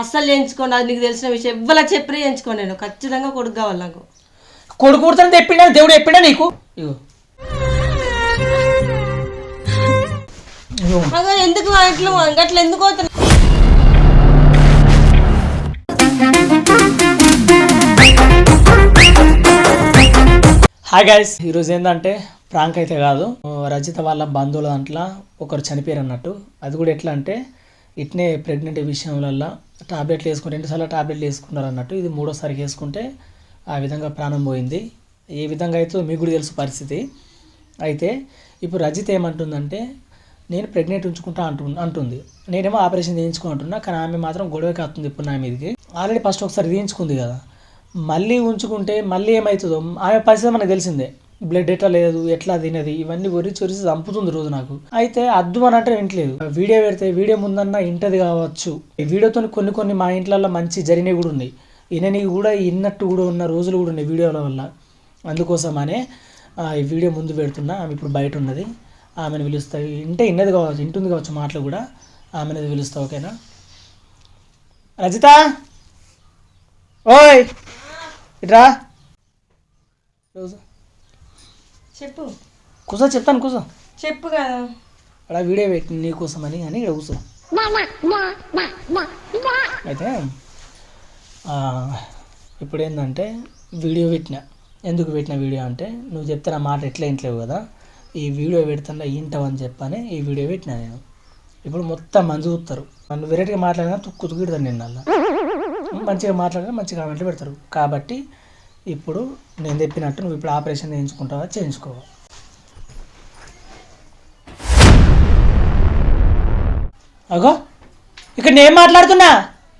అస్సలు చేయించుకోండి అది నీకు తెలిసిన విషయం. ఎవ్వలా చెప్పి చేయించుకోండి నేను. ఖచ్చితంగా కొడుకు కావాలి నాకు. కొడుకు కూర్చొని తెప్పిండా? దేవుడు చెప్పిండా నీకు? ఇగో. ఎందుకు అట్లా అట్లా ఎందుకు అవుతుంది హాయ్ గైస్ ఈరోజు ఏంటంటే ప్రాంక్ అయితే కాదు. రజిత వాళ్ళ బంధువుల దాంట్లో ఒకరు చనిపోయారు అన్నట్టు అది కూడా ఎట్లా అంటే ఇట్నే ప్రెగ్నెంట్ విషయంలో టాబ్లెట్లు వేసుకుని రెండుసార్లు టాబ్లెట్లు వేసుకున్నారు అన్నట్టు ఇది మూడోసారి వేసుకుంటే ఆ విధంగా ప్రాణం పోయింది. ఏ విధంగా అయితే మీకు కూడా తెలుసు పరిస్థితి. అయితే ఇప్పుడు రజిత ఏమంటుందంటే నేను ప్రెగ్నెంట్ ఉంచుకుంటా అంటు అంటుంది. నేనేమో ఆపరేషన్ చేయించుకుంటున్నా కానీ ఆమె మాత్రం గొడవకి వస్తుంది ఇప్పుడు నా మీదకి. ఆల్రెడీ ఫస్ట్ ఒకసారి తీయించుకుంది కదా. మళ్ళీ ఉంచుకుంటే మళ్ళీ ఏమవుతుందో ఆమె పరిస్థితి మనకు తెలిసిందే. బ్లడ్ ఎట్లా లేదు ఎట్లా తినది ఇవన్నీ ఒరిచి ఒరిచి చంపుతుంది రోజు నాకు. అయితే అద్దు అని అంటే వింటలేదు వీడియో పెడితే వీడియో ముందన్నా ఇంటది కావచ్చు. ఈ వీడియోతో కొన్ని కొన్ని మా ఇంట్లో మంచి జరిగినవి కూడా ఉన్నాయి. ఈయనని కూడా ఇన్నట్టు కూడా ఉన్న రోజులు కూడా ఉన్నాయి వీడియోల వల్ల. అందుకోసమనే అనే ఈ వీడియో ముందు పెడుతున్నా. ఆమె ఇప్పుడు బయట ఉన్నది. ఆమెను పిలుస్తా. ఇంటే ఇన్నది కావచ్చు ఇంటుంది కావచ్చు మాటలు కూడా. ఆమెను పిలుస్తా ఓకేనా? రజిత? ఓయ్! ఇట్రా? రోజు చెప్పు. కూర్చో చెప్తాను కూర్చో చెప్పు కదా. అలా వీడియో పెట్టి నీకోసమని అని ఇక్కడ కూర్చో అయితే ఆ, ఇప్పుడు ఏంటంటే వీడియో పెట్టిన. ఎందుకు పెట్టిన వీడియో అంటే నువ్వు చెప్తే నా మాట ఎట్లా ఇంట్లేవు కదా. ఈ వీడియో పెడుతున్నా ఇంటావని చెప్పని ఈ వీడియో పెట్టిన నేను. ఇప్పుడు మొత్తం మంది చూస్తారు. నన్ను వెరైటీగా మాట్లాడినా తుక్కు తుక్కిడతాను నేను అలా. మంచిగా మాట్లాడినా మంచి కామెంట్లు పెడతారు. కాబట్టి ఇప్పుడు నేను చెప్పినట్టు నువ్వు ఇప్పుడు ఆపరేషన్ చేయించుకుంటావా చేయించుకోవా? అగో ఇక్కడ నేను మాట్లాడుతున్నా?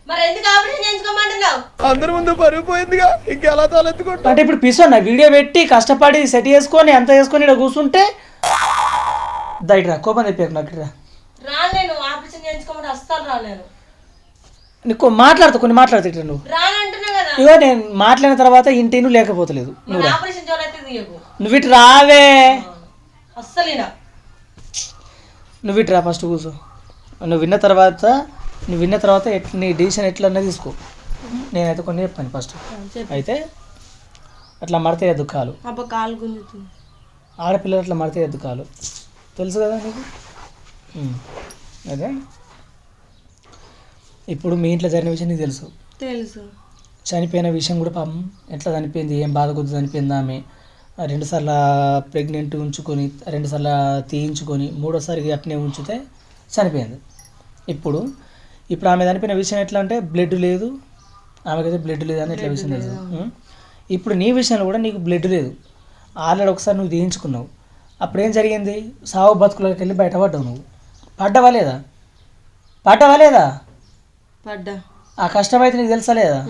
మరి ఎందుకు ఆపరేషన్ చేయించుకోమంటున్నావు? అంటే ఇప్పుడు పిసోన్నా వీడియో పెట్టి కష్టపడి సెట్ చేసుకొని అంత చేసుకొని ఇక్కడ కూర్చుంటే దయట కోపం తెప్పాక నాకు. రాను నేను ఆపరేషన్ చేయించుకోమంటే అస్సలు రాను నేను నీకు మాట్లాడుతా కొన్ని మాట్లాడుతా ఇట్లా నువ్వు. ఇగో నేను మాట్లాడిన తర్వాత ఇంటి నువ్వు లేకపోతలేదు నువ్వు ఇటు రావే. నువ్వు ఇటు రా ఫస్ట్ కూర్చో. నువ్వు విన్న తర్వాత నువ్వు విన్న తర్వాత ఎట్- నీ డిసిషన్ ఎట్లన్నా తీసుకో. నేనైతే కొన్ని చెప్పాను ఫస్ట్. అయితే అట్లా మడతాయి దుఃఖాలు ఆడపిల్లలు అట్లా మడతాయి దుఃఖాలు తెలుసు కదా నీకు. అదే. ఇప్పుడు మీ ఇంట్లో జరిగిన విషయం నీకు తెలుసు. తెలుసు. చనిపోయిన విషయం కూడా పాపం ఎట్లా చనిపోయింది ఏం బాధ కొద్ది చనిపోయింది ఆమె. రెండుసార్లు ప్రెగ్నెంట్ ఉంచుకొని రెండుసార్లు తీయించుకొని మూడోసారి అట్నే ఉంచితే చనిపోయింది. ఇప్పుడు ఇప్పుడు ఆమె చనిపోయిన విషయం ఎట్లా అంటే బ్లడ్ లేదు. ఆమెకైతే బ్లడ్ లేదు అని ఎట్లా విషయం ఉం? ఇప్పుడు నీ విషయంలో కూడా నీకు బ్లడ్ లేదు. ఆల్రెడీ ఒకసారి నువ్వు తీయించుకున్నావు. అప్పుడు ఏం జరిగింది? సావు బతుకులోకి వెళ్ళి బయటపడ్డావు నువ్వు. పడ్డావా లేదా? పడ్డావా లేదా? పడ్డా. ఆ కష్టం అయితే నీకు తెలుసా లేదా.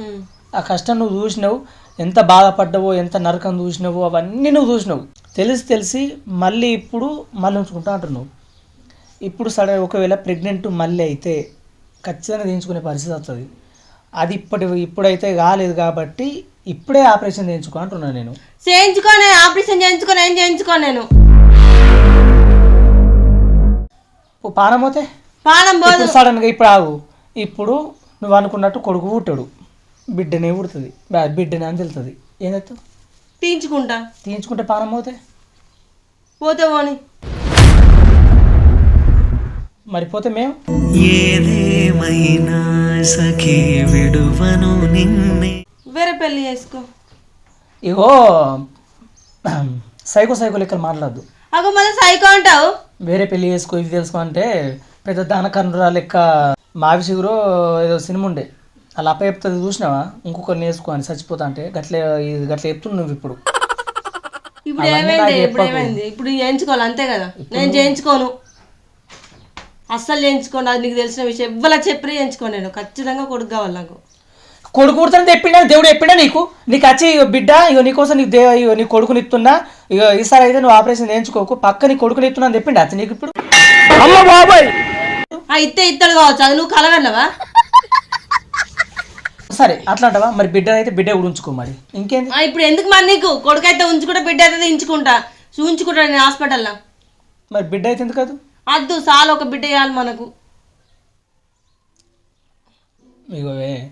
ఆ కష్టం నువ్వు చూసినావు ఎంత బాధపడ్డావో ఎంత నరకం చూసినావో అవన్నీ నువ్వు చూసినావు. తెలిసి తెలిసి మళ్ళీ ఇప్పుడు మళ్ళీ ఉంచుకుంటా అంటున్నావు. ఇప్పుడు సడన్ ఒకవేళ ప్రెగ్నెంట్ మళ్ళీ అయితే ఖచ్చితంగా తీయించుకునే పరిస్థితి వస్తుంది. అది ఇప్పటి ఇప్పుడైతే కాలేదు కాబట్టి ఇప్పుడే ఆపరేషన్ చేయించుకో అంటున్నాను నేను. చేయించుకోనే ఆపరేషన్ చేయించుకొని ఏం చేయించుకోను నేను? పానం పోతే? పానం పోదు. ఇప్పుడు సడన్గా ఇప్పుడు ఆగు. ఇప్పుడు నువ్వు అనుకున్నట్టు కొడుకు పుట్టాడు. బిడ్డనే పుడుతుంది. బా- బిడ్డనే అని తెలుస్తుంది ఏం చెప్తావు? తీయించుకుంటా. తీయించుకుంటే పానం పోతే? పోతే పోని. మరి పోతే మేము? ఏదేమైనా సఖీ విడువను నిన్నే. వేరే పెళ్ళి చేసుకో. ఇగో సైకో సైకో లెక్కలు మాట్లాడద్దు. అగో మళ్ళీ సైకో అంటావు? వేరే పెళ్ళి చేసుకో ఇవి తెలుసుకో అంటే పెద్ద దానకన్నురా లెక్క మావి సిగురు ఏదో సినిమా ఉండే. అలా అప్ప చెప్తుంది చూసినావా? ఇంకొకరిని వేసుకో అని చచ్చిపోతా అంటే గట్లే ఇది గట్ల చెప్తున్నావు నువ్వు ఇప్పుడు. ఇప్పుడు అవన్నీ ఏమైంది? నాకు ఇప్పుడు చెప్పకు. ఏమైంది? ఇప్పుడు చేయించుకోవాలి అంతే కదా? నేను చేయించుకోను. అస్సలు చేయించుకోండి అది నీకు తెలిసిన విషయం. ఎవ్వలా చెప్పి చేయించుకోను నేను. ఖచ్చితంగా కొడుకు కావాలి నాకు. కొడుకు కూర్చొని తెప్పిండా? దేవుడు చెప్పిండా నీకు? నీకు వచ్చి ఇగో బిడ్డ ఇగో నీకోసం నీకు దే ఇగో నీ కొడుకుని ఇస్తున్నా ఇగో ఈసారి అయితే నువ్వు ఆపరేషన్ చేయించుకోకు. పక్క నీ కొడుకుని ఇస్తున్నా అని చెప్పిండా అచ్చ నీకు ఇప్పుడు? అమ్మ బాబాయ్! ఆ ఇత్తే ఇత్తడు కావచ్చు. అది నువ్వు కలగన్నవా సరే అట్లా అంటావా మరి బిడ్డ అయితే బిడ్డ కూడా ఉంచుకో మరి. ఇంకేంది? ఆ, ఇప్పుడు ఎందుకు మరి నీకు? కొడుకు అయితే ఉంచుకుంటా బిడ్డ అయితే ఉంచుకుంటా ఉంచుకుంటా నేను హాస్పిటల్లో. మరి బిడ్డ అయితే ఎందుకు కాదు? అద్దు చాలు ఒక బిడ్డ ఇవ్వాలి మనకు. ఏ-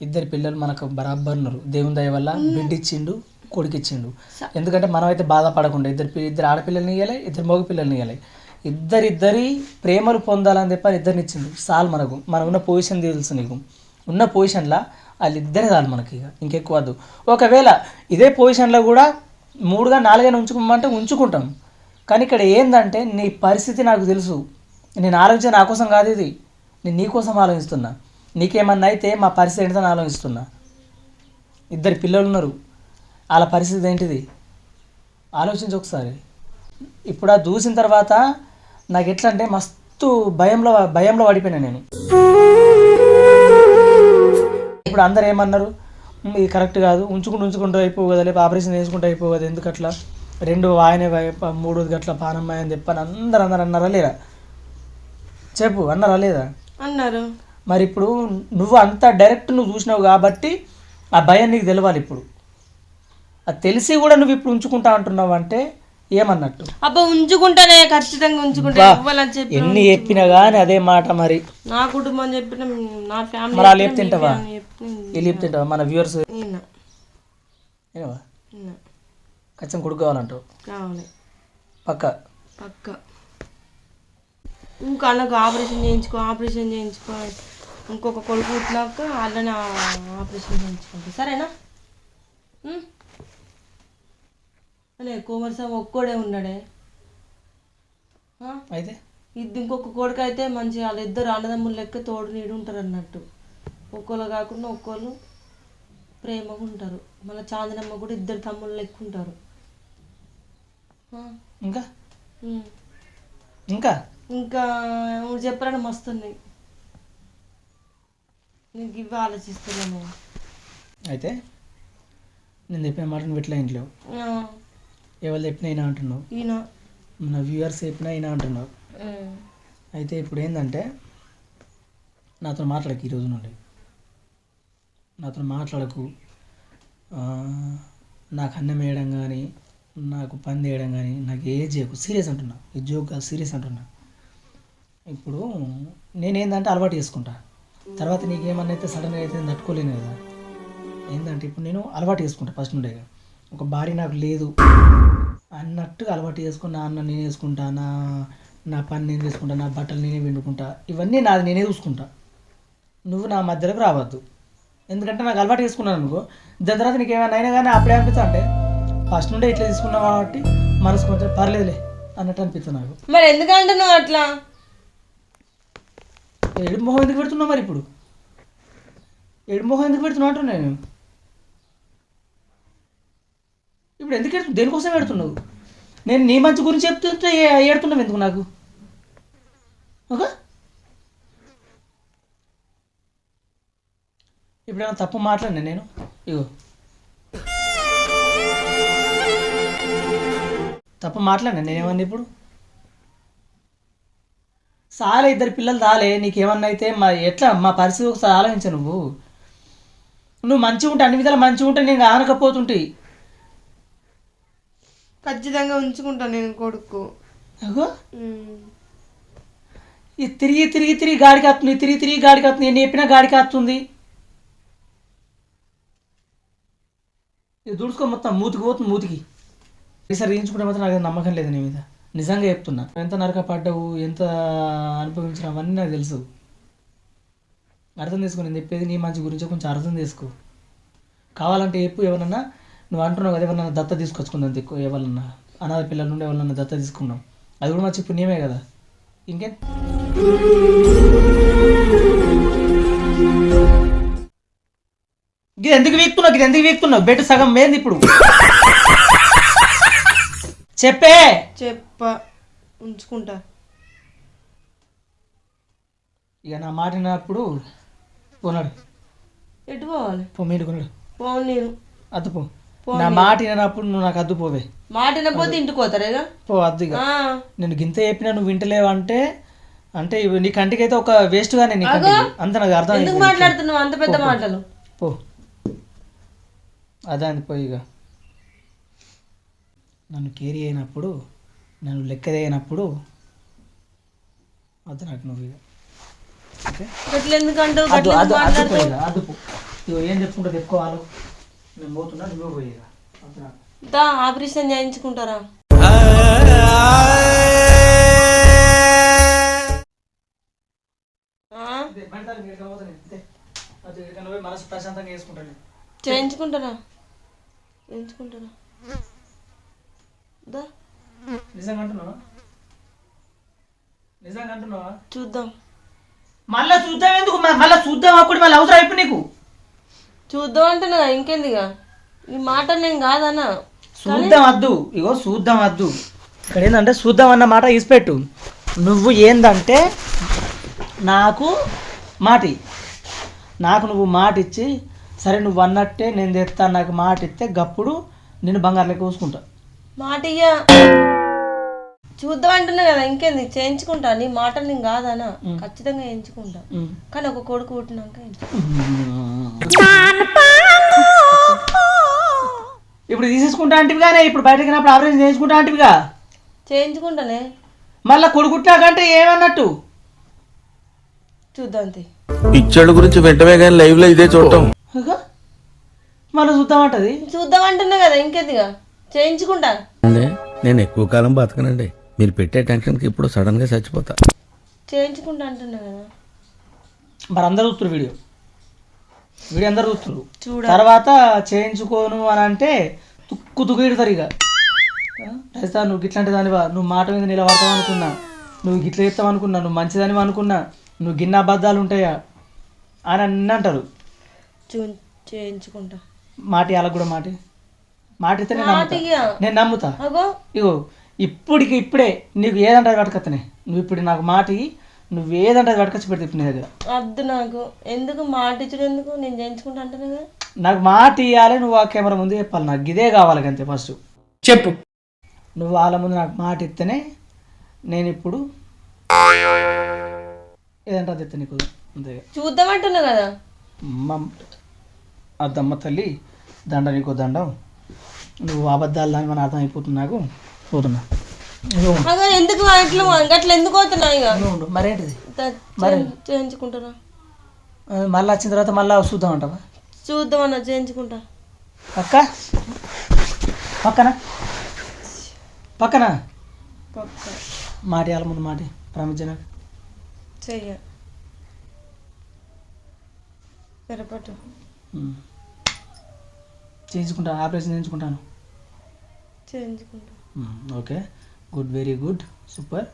ఇద్దరు పిల్లలు మనకు బరాబర్ ఉన్నారు. దేవుని దయ వల్ల బిడ్డ ఇచ్చిండు కొడుకు ఇచ్చిండు ఎందుకంటే మనం అయితే బాధపడకుండా ఇద్దరు ఇద్దరు ఆడపిల్లల్ని ఇవ్వాలి ఇద్దరు మగ పిల్లల్ని ఇవ్వాలి ఇద్దరిద్దరి ప్రేమలు పొందాలని చెప్పి ఇద్దరిని ఇచ్చిండు. చాలు మనకు. మనం ఉన్న పొజిషన్ తెలుసు నీకు. ఉన్న పొజిషన్లో వాళ్ళిద్దరే చాలు మనకి ఇక ఇంకెక్కువ వద్దు. ఒకవేళ ఇదే పొజిషన్లో కూడా మూడుగా నాలుగైనా ఉంచుకోమంటే ఉంచుకుంటాం. కానీ ఇక్కడ ఏంటంటే నీ పరిస్థితి నాకు తెలుసు. నేను ఆలోచించే నా కోసం కాదు ఇది. నేను నీ కోసం ఆలోచిస్తున్నా. నీకేమన్నా అయితే మా పరిస్థితి ఏంటో ఆలోచిస్తున్నా. ఇద్దరు పిల్లలు ఉన్నారు. వాళ్ళ పరిస్థితి ఏంటిది? ఆలోచించు ఒకసారి. ఇప్పుడు ఆ చూసిన తర్వాత నాకు ఎట్లా అంటే మస్తు భయంలో భయంలో పడిపోయినా నేను. ఇప్పుడు అందరు ఏమన్నారు? "ఉమ్, ఇది కరెక్ట్ కాదు. ఉంచుకుంటూ ఉంచుకుంటూ అయిపోవు కదా లేకపోతే ఆపరేషన్ చేసుకుంటూ అయిపోవు కదా ఎందుకు అట్లా రెండు ఆయనే వైపు మూడోది గట్ల పానమ్మాయి అని చెప్పని అందరు అందరు అన్నారా లేరా చెప్పు అన్నారా లేదా? అన్నారు. మరి ఇప్పుడు నువ్వు అంత డైరెక్ట్ నువ్వు చూసినావు కాబట్టి ఆ భయం నీకు తెలవాలి ఇప్పుడు. అది తెలిసి కూడా నువ్వు ఇప్పుడు ఉంచుకుంటా అంటున్నావు అంటే ఏమన్నట్టు? అబ్బా ఉంచుకుంటానే ఖచ్చితంగా ఉంచుకుంటా. ఇవ్వాలని చెప్పి ఎన్ని చెప్పినా కానీ అదే మాట మరి. నా కుటుంబం చెప్పిన నా ఫ్యామిలీ మరి వాళ్ళు చెప్తుంటావా? చెప్పిన వీళ్ళు చెప్తుంటావా? మన వ్యూవర్స్? ఖచ్చితంగా కొడుకు కావాలంటావు? కావాలి. పక్క. పక్క. ఇంకా నాకు ఆపరేషన్ చేయించుకో ఆపరేషన్ చేయించుకో ఇంకొక కొడుకు పుట్టినాక వాళ్ళని ఆపరేషన్ చేయించుకుంటా. సరేనా? ఉం? అనే కుమారస్వామి ఒక్కోడే ఉన్నాడే? అయితే? ఇది ఇంకొక కొడుకు అయితే మంచి వాళ్ళిద్దరు అన్నదమ్ములు లెక్క తోడు నీడు ఉంటారు అన్నట్టు. ఒక్కోళ్ళు కాకుండా ఒక్కోళ్ళు ప్రేమగా ఉంటారు. మళ్ళీ చాందనమ్మ కూడా ఇద్దరు తమ్ముళ్ళు లెక్క ఉంటారు. ఇంకా. ఇంకా? ఇంకా చెప్పాలని మస్తున్నాయి నీకు ఇవి ఆలోచిస్తున్నాను అయితే? నేను చెప్పిన మాటను పెట్టలే ఇంట్లో. ఎవరు చెప్పినా అయినా అంటున్నావు. ఈయన. మన వ్యూవర్స్ చెప్పినా అయినా అంటున్నావు. అయితే ఇప్పుడు ఏంటంటే నాతో మాట్లాడకు ఈరోజు నుండి. నాతో మాట్లాడకు. నాకు అన్నం వేయడం కానీ నాకు పని చేయడం కానీ నాకు ఏ చేయకు. సీరియస్ అంటున్నా. ఈ జోక్ కాదు సీరియస్ అంటున్నా. ఇప్పుడు నేనేందంటే అలవాటు చేసుకుంటా. తర్వాత నీకేమన్నా అయితే సడన్గా అయితే తట్టుకోలేను కదా. ఏంటంటే ఇప్పుడు నేను అలవాటు చేసుకుంటా ఫస్ట్ నుండే. ఒక భార్య నాకు లేదు. అన్నట్టుగా అలవాటు చేసుకుని నా అన్నం నేను వేసుకుంటా నా నా పని నేను చేసుకుంటా నా బట్టలు నేనే పిండుకుంటా. ఇవన్నీ నాది నేనే చూసుకుంటా. నువ్వు నా మధ్యలోకి రావద్దు. ఎందుకంటే నాకు అలవాటు చేసుకున్నాను అనుకో. దాని తర్వాత నీకు ఏమైనా అయినా కానీ అప్పుడే అనిపిస్తా అంటే ఫస్ట్ నుండే ఇట్లా తీసుకున్నావు కాబట్టి మనసు కొంచెం పర్లేదులే అన్నట్టు అనిపిస్తుంది నాకు. మరి ఎందుకంటే నువ్వు అట్లా? ఏడు మొహం ఎందుకు పెడుతున్నావు మరి ఇప్పుడు? ఏడు మొహం ఎందుకు పెడుతున్నావు అంటున్నా నేను? ఇప్పుడు ఎందుకు ఎడుతున్నావు దేనికోసం ఎడుతున్నావు నేను నీ మంచి గురించి చెప్తుంటే ఏడుతున్నావు ఎందుకు నాకు? ఓకే? ఇప్పుడు తప్పు మాట్లాడినా నేను? ఇగో. తప్పు మాట్లాడినా నేనేమన్నా ఇప్పుడు? సాలే ఇద్దరు పిల్లలు దాలే నీకేమన్నా అయితే మా ఎట్లా? మా పరిస్థితి ఒకసారి ఆలోచించ నువ్వు. నువ్వు మంచిగా ఉంటే అన్ని విధాలు మంచిగా ఉంటే నేను ఆనకపోతుంటే. ఖచ్చితంగా ఉంచుకుంటా నేను కొడుకు. అగో. ఈ తిరిగి తిరిగి తిరిగి గాడికి వస్తుంది తిరిగి తిరిగి గాడికి వస్తుంది నేను చెప్పినా గాడికి వస్తుంది ఇది దుడుచుకో మొత్తం మూతికి పోతుంది మూతికి. ఈసారి రీయించుకుంటే మాత్రం నాకు నమ్మకం లేదు నీ మీద. నిజంగా చెప్తున్నా. ఎంత నరక పడ్డావు ఎంత అనుభవించిన అవన్నీ నాకు తెలుసు. అర్థం చేసుకో నేను చెప్పేది నీ మంచి గురించి కొంచెం అర్థం చేసుకో. కావాలంటే చెప్పు ఎవరన్నా. నువ్వు అంటున్నావు కదా ఎవరన్నా దత్త తీసుకొచ్చుకుందాం ఎక్కువ ఎవరన్నా. అనాథ పిల్లల నుండి ఎవరన్నా దత్త తీసుకున్నాం. అది కూడా మంచి పుణ్యమే కదా. ఇంకేం? ఇది ఎందుకు వీక్తున్నావు ఇది ఎందుకు వీక్తున్నావు? బెడ్ సగం మేంది ఇప్పుడు. చెప్పే. చెప్ప ఉంచుకుంటా. ఇక నా మాట విన్నప్పుడు కొన్నాడు. ఎటు పోవాలి? పో మీడు కొన్నాడు. పోను నేను. అద్దు పో. నా మాట వినప్పుడు నువ్వు నాకు అద్దు పోవే. మాట వినకపోతే ఇంటికి పోతారేగా? పో అద్దు ఇక. నేను గింత చెప్పినా నువ్వు వింటలేవు అంటే అంటే నీ కంటికి అయితే ఒక వేస్ట్ గానే నీ కంటికి. అంత నాకు అర్థం ఎందుకు. మాట్లాడుతున్నావు? అంత పెద్ద మాటలు. పో. అదే పోయి ఇక. నన్ను కేరీ అయినప్పుడు నన్ను లెక్కది అయినప్పుడు వద్దు నాకు నువ్వు ఇక. ఓకే? ఎందుకంటూ ఏం చెప్పుకుంటా చెప్పుకోవాలి? పోతున్నా నువ్వు. దా ఆపరేషన్ చేయించుకుంటారా? మనసు ప్రశాంతంగా వేసుకుంటాను చేయించుకుంటారా? చేయించుకుంటారా? దా. నిజంగా అంటున్నావా? నిజంగా అంటున్నావా? చూద్దాం. మళ్ళా చూద్దాం ఎందుకు? మళ్ళా చూద్దాం అప్పుడు మళ్ళీ అవసరం అయిపోయి నీకు. చూద్దాం అంటున్నా ఇంకెందుగా? ఈ మాట నేను కాదన్నా. చూద్దాం వద్దు ఇగో చూద్దాం వద్దు. ఇక్కడ ఏంటంటే చూద్దాం అన్న మాట ఇసిపెట్టు. నువ్వు ఏందంటే నాకు మాటి. నాకు నువ్వు మాట ఇచ్చి సరే నువ్వు అన్నట్టే నేను తెస్తా నాకు మాట ఇస్తే గప్పుడు నేను బంగారు లెక్క చూసుకుంటా మాట చూద్దాం అంటున్నా కదా ఇంకేంది? చేయించుకుంటా నీ మాట నేను కాదనా? ఖచ్చితంగా చేయించుకుంటా. ఉమ్. కానీ ఒక కొడుకు పుట్టినాక. ఇప్పుడు తీసేసుకుంటా అంటివిగానే ఇప్పుడు బయటకు వెళ్ళినప్పుడు ఆపరేషన్ చేయించుకుంటా అంటివిగా? చేయించుకుంటానే. మళ్ళీ కొడుకుట్టాకంటే ఏమన్నట్టు? చూద్దాం అంతే పిచ్చోళ్ళ గురించి వెంటనే కానీ లైవ్లో ఇదే చూడటం. మళ్ళీ చూద్దామంటది? చూద్దాం అంటున్నా కదా ఇంకెందుగా? చేయించుకుంటా. నేను ఎక్కువ కాలం బతకనండి. మీరు పెట్టే టెన్షన్కి ఇప్పుడు సడన్గా చచ్చిపోతా. చేయించుకుంటా అంటున్నా కదా. మరి అందరు చూస్తారు వీడియో. వీడియో అందరు చూస్తారు చూడ తర్వాత చేయించుకోను అని అంటే తుక్కు తుక్కు ఇడతారు ఇక. రైతా నువ్వు గిట్లాంటి దానివా? నువ్వు మాట మీద నిలబడతావు అనుకున్నా. నువ్వు గిట్ల చెప్తావు అనుకున్నా. నువ్వు మంచిదని అనుకున్నా. నువ్వు గిన్నె అబద్ధాలు ఉంటాయా? అని అన్నీ అంటారు. చూ చేయించుకుంటా. మాట వాళ్ళకు కూడా మాట. మాట ఇస్తే నేను మాట నమ్ముతా. ఇయ్య. నేను నమ్ముతా. అగో. ఇగో. ఇప్పటికి ఇప్పుడే నీకు ఏదంటే అది పట్టుకొత్తనే నువ్వు ఇప్పుడు నాకు మాట నువ్వు ఏదంటే అది పట్టుకొచ్చి పెడితే ఇప్పుడు నీ దగ్గర వద్దు నాకు. ఎందుకు మాట ఇచ్చుడు ఎందుకు? నేను చేయించుకుంటా కదా. నాకు మాట ఇవ్వాలి నువ్వు ఆ కెమెరా ముందు చెప్పాలి. నాకు ఇదే కావాలి అంతే ఫస్ట్ చెప్పు. నువ్వు వాళ్ళ ముందు నాకు మాట ఇస్తేనే నేను ఇప్పుడు ఏదంటే అది నీకు? అంతే. చూద్దాం అంటున్నా కదా. అమ్మ అద్దమ్మ తల్లి దండ నీకు దండం. నువ్వు అబద్ధాలు దాని మన అర్థం అయిపోతుంది నాకు? పోతున్నా. అగో ఎందుకు అట్లా అట్లా ఎందుకు అవుతున్నా ఇక. మరేంటిది మరి? చేయి- చేయించుకుంటారా? మళ్ళీ వచ్చిన తర్వాత మళ్ళీ చూద్దాం అంటావా? చూద్దాం అన్న చేయించుకుంటా. పక్క? పక్కన? పక్కన? పక్క మాట ఇవ్వాలి ముందు మాట ప్రమించిన చెయ్య. సరిపట్టు. చేయించుకుంటాను ఆపరేషన్ చేయించుకుంటాను. చేయించుకుంటా. Okay good very good super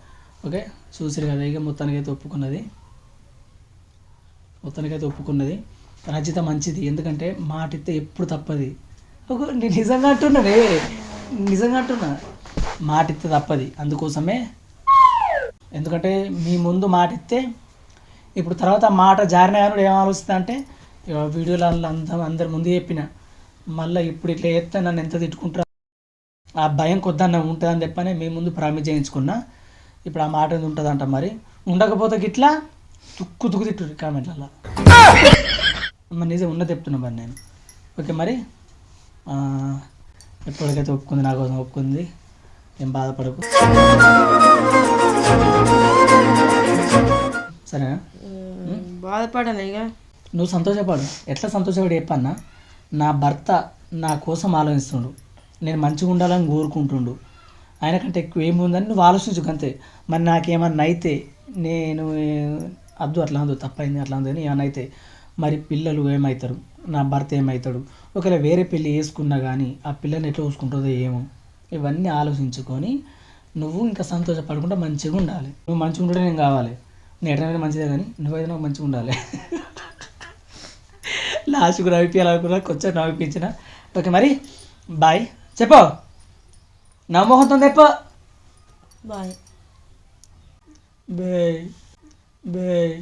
okay చూసారు కదా ఇక మొత్తానికైతే ఒప్పుకున్నది. మొత్తానికైతే ఒప్పుకున్నది. రచిత మంచిది. ఎందుకంటే మాట ఇస్తే ఎప్పుడు తప్పది. ఒక నేను నిజంగా అంటున్నానే నిజంగా అంటున్నా. మాట ఇస్తే తప్పది. అందుకోసమే. ఎందుకంటే మీ ముందు మాట ఇస్తే ఇప్పుడు తర్వాత మాట జారిన కానీ ఏం ఆలోచిస్తా అంటే వీడియోలో అందరం అందరి ముందు చెప్పిన. మళ్ళీ ఇప్పుడు ఇట్లా చేస్తే నన్ను ఎంత తిట్టుకుంటారు ఆ భయం కొద్దన్న ఉంటుందని చెప్పని మీ ముందు ప్రామిస్ చేయించుకున్నా. ఇప్పుడు ఆ మాట ఉంటుందంట మరి? ఉండకపోతే గిట్లా తుక్కు తుక్కు తిట్టు కామెంట్లలో. మరి నిజం ఉన్నది చెప్తున్నా మరి నేను. ఓకే మరి? ఎప్పటికైతే ఒప్పుకుంది నా కోసం ఒప్పుకుంది. ఏం బాధపడకు. సరేనా? బాధపడను ఇక. నువ్వు సంతోషపడు. ఎట్లా సంతోషపడి చెప్పన్నా? నా భర్త నా కోసం ఆలోచిస్తుండు. నేను మంచిగా ఉండాలని కోరుకుంటుండు. ఆయన కంటే ఎక్కువ ఏముందని నువ్వు ఆలోచించు అంతే. మరి నాకేమన్నా అయితే నేను అద్దు అట్లా అందు తప్పైంది అట్లా అందని ఏమన్నా అయితే మరి పిల్లలు ఏమవుతారు నా భర్త ఏమవుతాడు ఒకవేళ వేరే పెళ్ళి వేసుకున్నా కానీ ఆ పిల్లని ఎట్లా చూసుకుంటుందో ఏమో. ఇవన్నీ ఆలోచించుకొని నువ్వు ఇంకా సంతోషపడకుండా మంచిగా ఉండాలి. నువ్వు మంచిగా ఉంటే నేను కావాలి. నేను ఎట్లా మంచిదే కానీ నువ్వైతే నాకు మంచిగా ఉండాలి. లాస్ట్కు నవ్విపించాలనుకున్నా కొంచెం నవ్విపించిన. ఓకే మరి? బాయ్ చెప్పు నమ్మకంతో చెప్పు బాయ్ బాయ్ బాయ్